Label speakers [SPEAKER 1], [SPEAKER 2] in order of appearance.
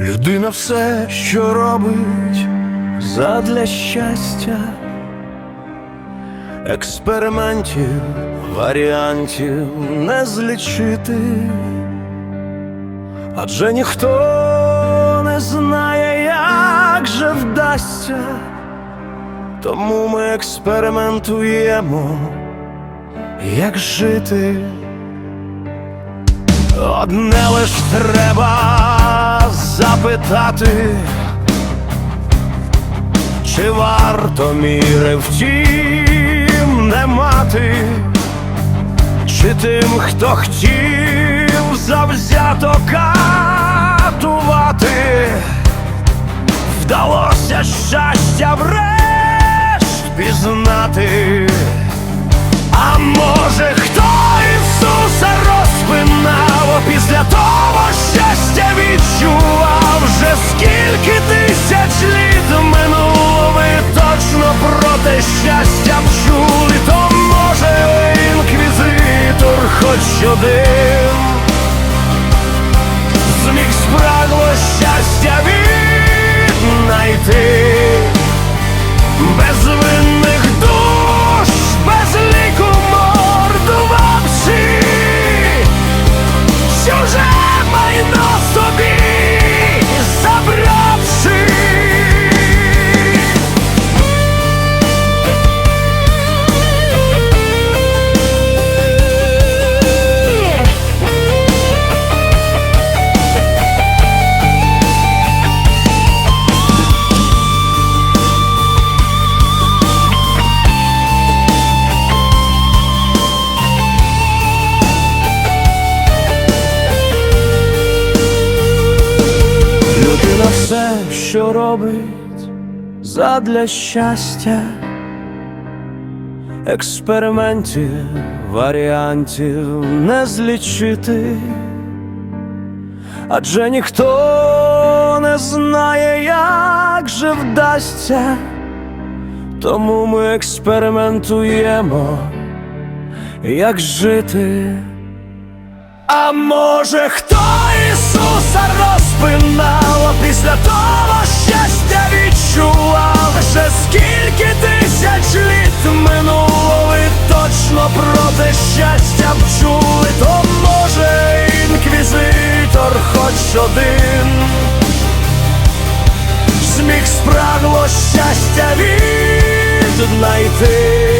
[SPEAKER 1] Людина все, що робить задля щастя, експериментів, варіантів не злічити, адже ніхто не знає, як же вдасться, тому ми експериментуємо, як жити. Одне лиш треба запитати, чи варто міри втім не мати, чи тим, хто хотів завзято катувати, вдалося щастя врешт пізнати. Все, що робить задля щастя, експериментів, варіантів не злічити, адже ніхто не знає, як же вдасться, тому ми експериментуємо, як жити. А може хто Ісуса розпинав, а після того щастя відчував, ще скільки тисяч літ минуло, ви точно про те щастя б чули, то може інквізитор хоч один. Зміг спрагло щастя віднайти